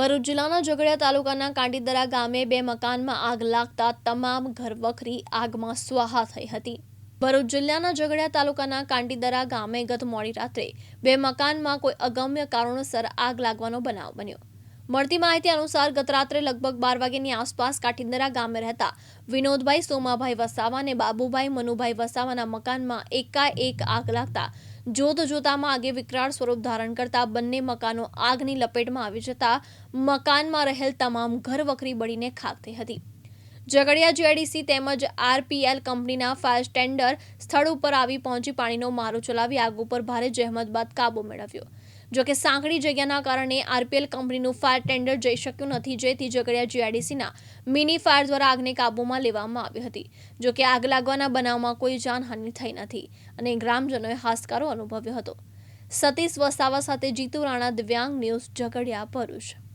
ભરૂચ જિલ્લાના ઝઘડિયા તાલુકાના કાંડીદરા ગામે બે મકાનમાં આગ લાગતા તમામ ઘરવખરી આગમાં સ્વાહા થઈ હતી. ભરૂચ જિલ્લાના ઝઘડિયા તાલુકાના કાંડીદરા ગામે ગત મોડી રાત્રે બે મકાનમાં કોઈ અગમ્ય કારણોસર આગ લાગવાનો બનાવ બન્યો. મળતી માહિતી અનુસાર ગત રાત્રે લગભગ બાર વાગ્યાની આસપાસ કાઠિંદરા ગામે રહેતા વિનોદભાઈ સોમાભાઈ વસાવા અને બાબુભાઈ મનુભાઈ વસાવાના મકાનમાં એકાએક આગ લાગતા જોત જોતામાં આગે વિકરાળ સ્વરૂપ ધારણ કરતા બંને મકાનો આગની લપેટમાં આવી જતા મકાનમાં રહેલ તમામ ઘર વખરી બળીને ખાક થઈ હતી. ઝઘડિયા જીઆઈડીસી તેમજ આરપીએલ કંપનીના ફાયર સ્ટેન્ડર સ્થળ ઉપર આવી પહોંચી પાણીનો મારો ચલાવી આગ ઉપર ભારે જહેમત બાદ કાબુ મેળવ્યો. જોકે સાંકડી જગ્યાના કારણે આરપીએલ કંપનીનું ફાયર ટેન્ડર જઈ શક્યું નથી જેથી ઝઘડિયા જીઆઈડીસીના મિની ફાયર દ્વારા આગને કાબૂમાં લેવામાં આવી હતી. જોકે આગ લાગવાના બનાવમાં કોઈ જાનહાનિ થઈ નથી અને ગ્રામજનોએ હાશકારો અનુભવ્યો હતો. સતીશ વસાવા સાથે જીતુ રાણા દિવ્યાંગ ન્યૂઝ ઝઘડિયા ભરૂચ.